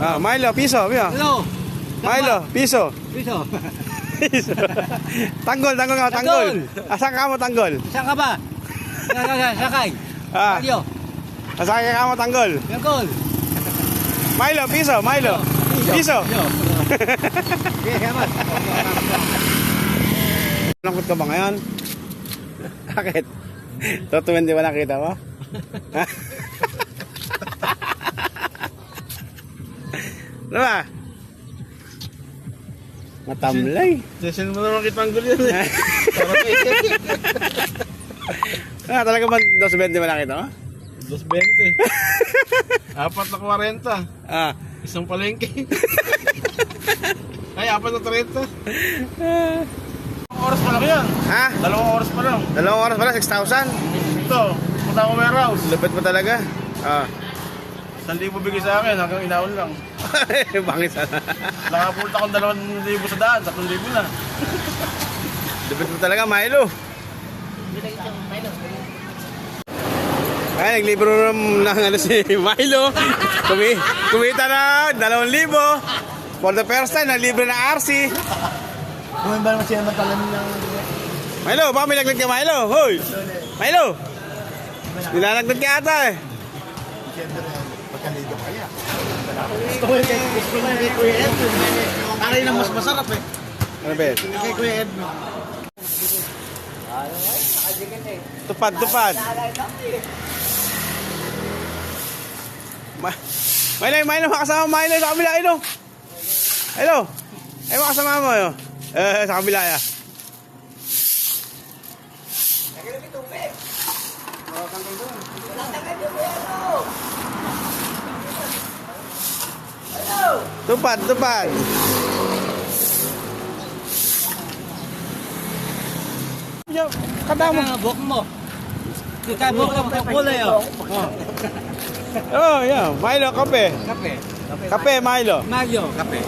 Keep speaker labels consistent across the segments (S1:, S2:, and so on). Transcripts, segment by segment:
S1: Ah, Milo, piso, Milo.
S2: Hello.
S1: Milo, piso.
S2: Piso.
S1: Piso. tanggol, tanggol ka, tanggol. Asan ka mo tanggol?
S2: Saan ka ba? Sakay.
S1: Ah,
S2: Kalyo.
S1: asan ka mo tanggol?
S2: Bangkol.
S1: Milo, piso, Milo. Piso. Lungkot ka ba ngayon? Bakit? Totoo hindi ba nakita mo? Ha? ano ba? Matamlay.
S3: Jason mo naman kitanggol yan eh.
S1: Ah, talaga ba 220 ba nakita mo?
S3: 220. apat na 40.
S1: Ah.
S3: Isang palengke. Ay, apat na 30. Dalawang oras pa lang yan.
S1: Ha?
S3: Dalawang oras pa lang.
S1: Dalawang oras pala, 6,000.
S3: Ito, punta ako warehouse.
S1: Lupit mo talaga. Ah.
S3: 1,000 bigay sa akin hanggang inaon lang.
S1: Bangis sana.
S3: Nakapulta akong 2,000 sa daan, 3,000 na.
S1: Lupit mo talaga, Milo. Ay, naglibro ng, ng ano si Milo. Kumi, kumita na 2,000. For the first time, naglibre na RC.
S2: Kung ba naman siya matalamin ng...
S1: Milo, baka may laglag ka, Milo. Hoy! Milo! Nilalaglag ka ata eh.
S2: Gusto ko kay gusto ko kay Kuya Ed. Aray na mas masarap eh.
S1: Ano ba yun?
S2: Kay Kuya Ed.
S1: Tupad, tupad. Ma Milo, Milo, makasama Milo sa kabila, Milo. Milo. Ay, makasama mo, yun. Eh, sa kabila, ya. Tupad, tupad. Yo, kada mo.
S2: Tama, buhok mo. Kaya buhok mo ang kulay oh.
S1: Oh, yeah. Milo, kape.
S2: Kape.
S1: Kape, Milo.
S2: Mario, kape.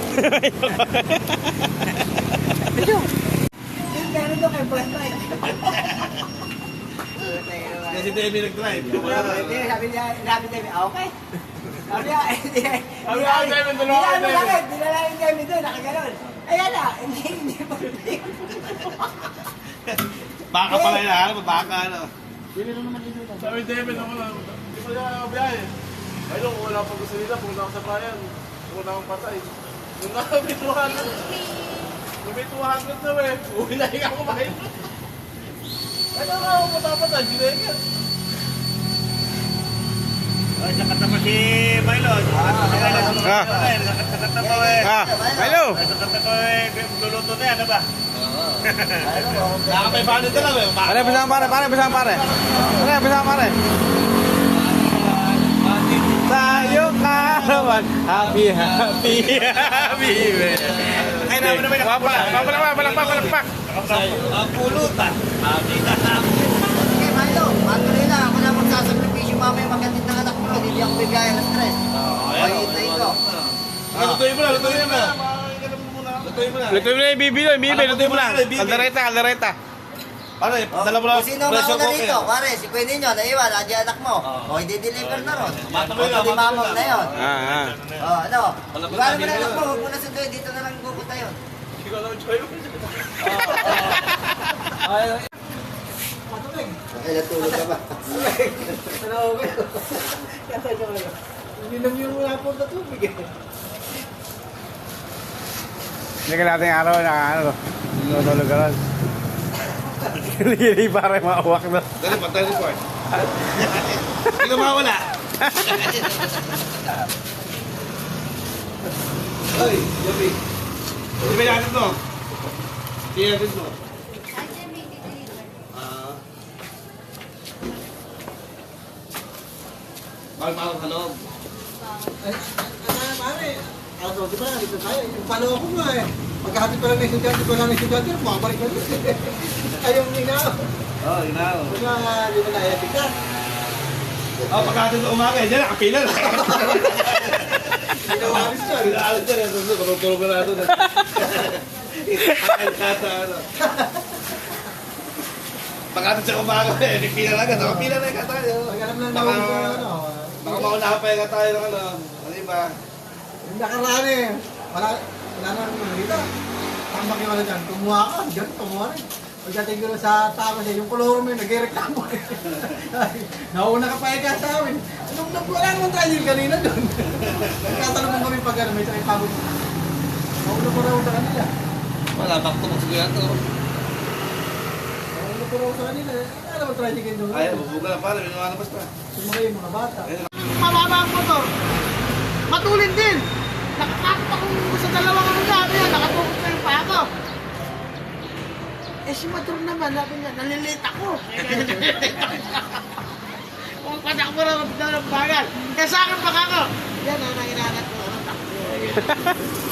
S3: Kasi Debbie nag-drive.
S4: Sabi niya, sabi niya, ah, okay. Sabi niya, hindi.
S3: Sabi ay, Devin, dalawa
S4: Dinala
S3: kayo,
S4: mo
S3: Devin.
S4: sa akin, dinala yung Devin doon, nakaganon. Ayan na, hindi, hindi pa.
S3: Baka pala yun? Baka, ano? Sabi ni David, ako lang. Hindi pa niya nakabiyahe. Ay, nung wala pa gusto nila, pumunta ako sa bayan. Pumunta akong patay. Nung nakabit 200. Nung may 200 na, eh. Uwi na yung ako bayan. Ano nga ako matapatay? Ginegan.
S2: Ay, sakata pa si Milo.
S1: Ah.
S2: Sakata pa eh.
S1: Ah, Milo.
S2: Sakata pa eh. Luluto na yan, ano ba?
S3: Nakapay paano ka lang, eh.
S1: Pare, bisang pare, pare, bisang pare. Pare, bisang pare. Tayo karawan. Happy, happy, happy.
S3: Ay, naman naman. Papala, papala, papala, papala, papala.
S2: Ang pulutan. Makita sa
S4: Okay, Milo, matuloy na. Ako na mamaya magandang ng anak mo. Hindi ako bigyan ng stress. Okay, hintayin ko.
S3: Ah, Lutuin mo na, lutuin mo na. Lutuin mo na.
S1: Lutuin mo na yung bibi doon, bibi, lutuin mo na. Kaldereta, kaldereta.
S3: Eh, dala mo lang
S4: Kung sino mauna dito, pare, si Kuya Ninyo, naiwan, nandiyan anak mo. O, i-deliver na ron.
S3: Matuloy
S4: O,
S3: na,
S4: di mamang
S3: matuloy
S4: na yun.
S1: Ah, ah.
S4: O, ano? Iwanan mo na anak mo, huwag mo na sunduin, dito na lang pupunta yun.
S3: Hindi ko alam mo.
S4: Ay, natulog ka ba?
S2: Hindi lang yung wala po na tubig eh.
S1: Hindi ka natin araw na ano. Tutulog ka ron. Hindi para mauwak na.
S3: Dali, patay report. Hindi ka mawala. Ay, Yabi. Hindi ba natin to? Hindi natin to. Bakit parang sa loob?
S2: Ano pare? Ano, di ba dito tayo? Yung palo ako nga eh. Pagkahati pa lang ng estudyante, pa lang ng estudyante, bumabalik na rin. Ayaw mo nga.
S3: Oo, oh, inaw.
S2: Mga di ba na-epic ka?
S3: Oh, pagkatid sa umaga, dyan, nakapila na.
S2: Ginawalis siya.
S3: Pinaalis dyan, tulog na natin. Ang kata, ano. Pagkatid sa umaga, eh, nakapila na agad, nakapila na agad tayo.
S2: Pag alam lang
S3: Baka-
S2: na ano.
S3: Baka maunahan pa yung tayo ng ano, ano ba?
S2: Yung nakaraan eh, wala, wala na naman nakita. Tambak yung wala dyan, kumuha ka, dyan, kumuha rin. Pagdating ko sa tama niya, yung koloro mo yun, nagreklamo eh. Nauna ka pa ika sa amin. Anong wala naman tayo yung kanina doon. Nagkatanong mo kami pag ano, may sakit pagod. Nauna ko raw sa kanila.
S3: Wala, back to back siguro to.
S2: Nauna ko raw sa kanila. Eh, Alam mo, tricycle doon.
S3: Ay, bubuga na pala, may lumalabas pa.
S2: Sumakay yung mga bata.
S4: Mababa ang motor. Matulin din. Nakakakot akong sa dalawang ano yan. Nakatukot na yung pa ako. Eh si motor naman, sabi niya, nalilate ako. Kung patakbo na ng bagal. Eh sa akin baka ako. Yan ang nanginanat ko. Ano?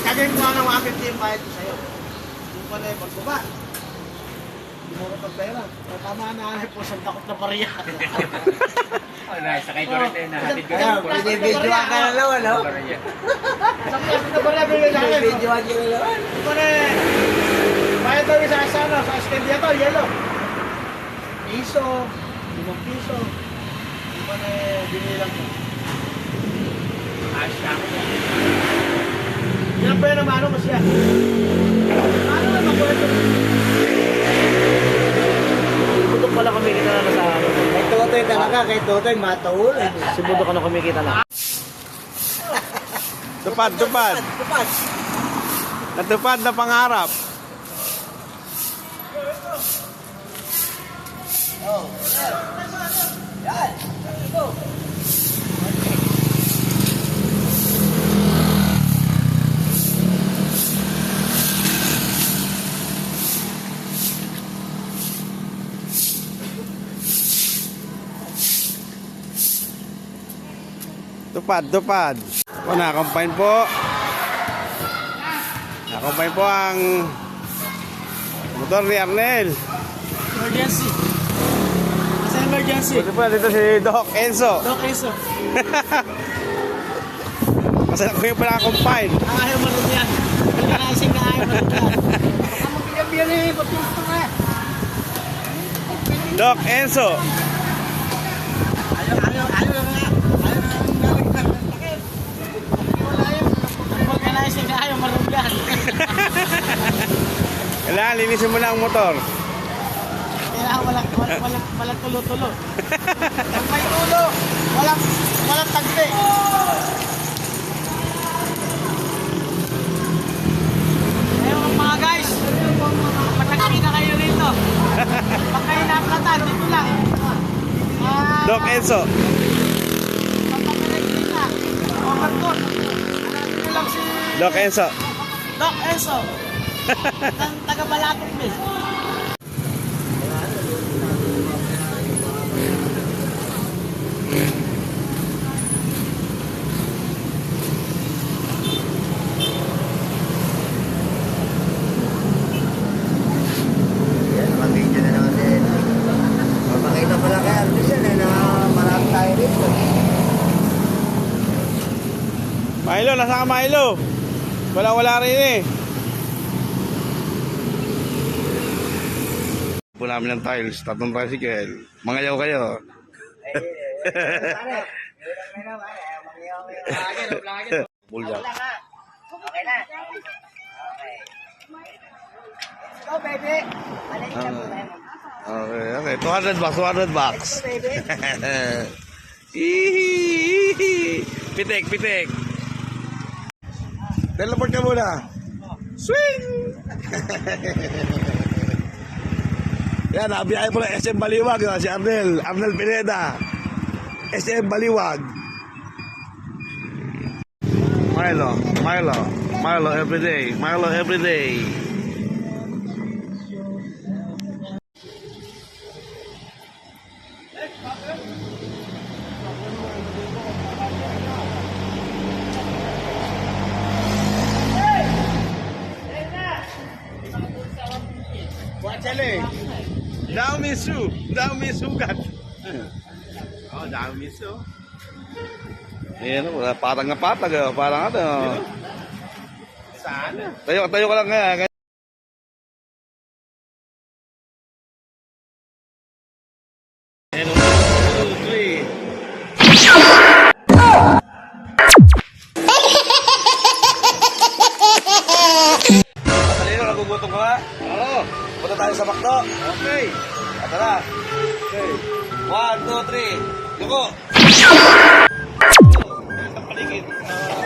S4: Kagawin ko ang 150 yung bayad ko sa'yo. Yung pala yung pagbaba. Hindi mo ko pagpera. Tama na ay po sa takot na pariya.
S5: Sakay ko rin tayo na hatid ko.
S4: Ayun,
S5: Binibidyo
S4: ka na naman, no? Sa plastic na akin. Video ka na naman. Ito na. Bayad daw sa sa ano, sa Scandiator, yellow. Piso, limang piso. Ito na binilang ko.
S5: Hashtag.
S4: Yan pa yun ang ano ko siya. Ano na? Budok pala kumikita na sa ano. Kay Totoy talaga, kay Totoy mataul. Si Budok ano kumikita na.
S1: Tupad, tupad.
S4: Tupad.
S1: Natupad na pangarap. Tupad, tupad. O, nakakombine po. Nakakombine po ang motor ni Arnel.
S4: Emergency. Sa emergency.
S1: Buti po, dito si Doc Enzo.
S4: Doc Enzo.
S1: Kasi ako yung pinaka-combine.
S4: Ayaw mo rin yan. Organizing na ayaw mo rin yan. Baka magbigabiyan eh. Ba't yung ito ka?
S1: Doc Enzo.
S2: Ayaw, ayaw, ayaw. Ayaw na nga.
S4: Rin yan.
S1: Kailangan linisin mo na ang motor.
S4: Kailangan walang, walang, walang, walang tulo-tulo. Pag may tulo, walang, walang tagpi. Ayun mga guys, matagpi na kayo rito. Pag kayo naplatan, dito lang. Ah,
S1: Doc Enzo.
S4: Pagpapalag na. Over doon. Hanapin nyo lang si
S1: Doc Enzo.
S4: Doc Enzo. Ng taga Balatong Bay.
S6: Yan, mag-video na naman din.
S1: Milo, nasa ka Milo? Wala, wala rin eh. Po namin ng tiles, tatlong tricycle. Mangayaw kayo. Bulyak.
S6: Okay na. Okay.
S4: Go baby.
S1: Okay, okay. 200 bucks, 200 bucks. pitik, pitik. Teleport ka muna. Swing! Yan, nabiyahe po ng SM Baliwag. Si Arnel, Arnel Pineda. SM Baliwag. Milo, Milo, Milo everyday, Milo everyday. Wachale. dami su. Dami sugat. oh, dami su. Ayan, oh, wala patag na patag. oh. Parang ano. Sana. Tayo, tayo ka lang nga. Ayan, oh. Two, three.
S3: Kanino, nagugutom ka? Oo. Punta sa bakto.
S1: Okay.
S3: Tara. Okay. One, two, three. Yuko.
S1: Sa paligid.
S3: Nakasama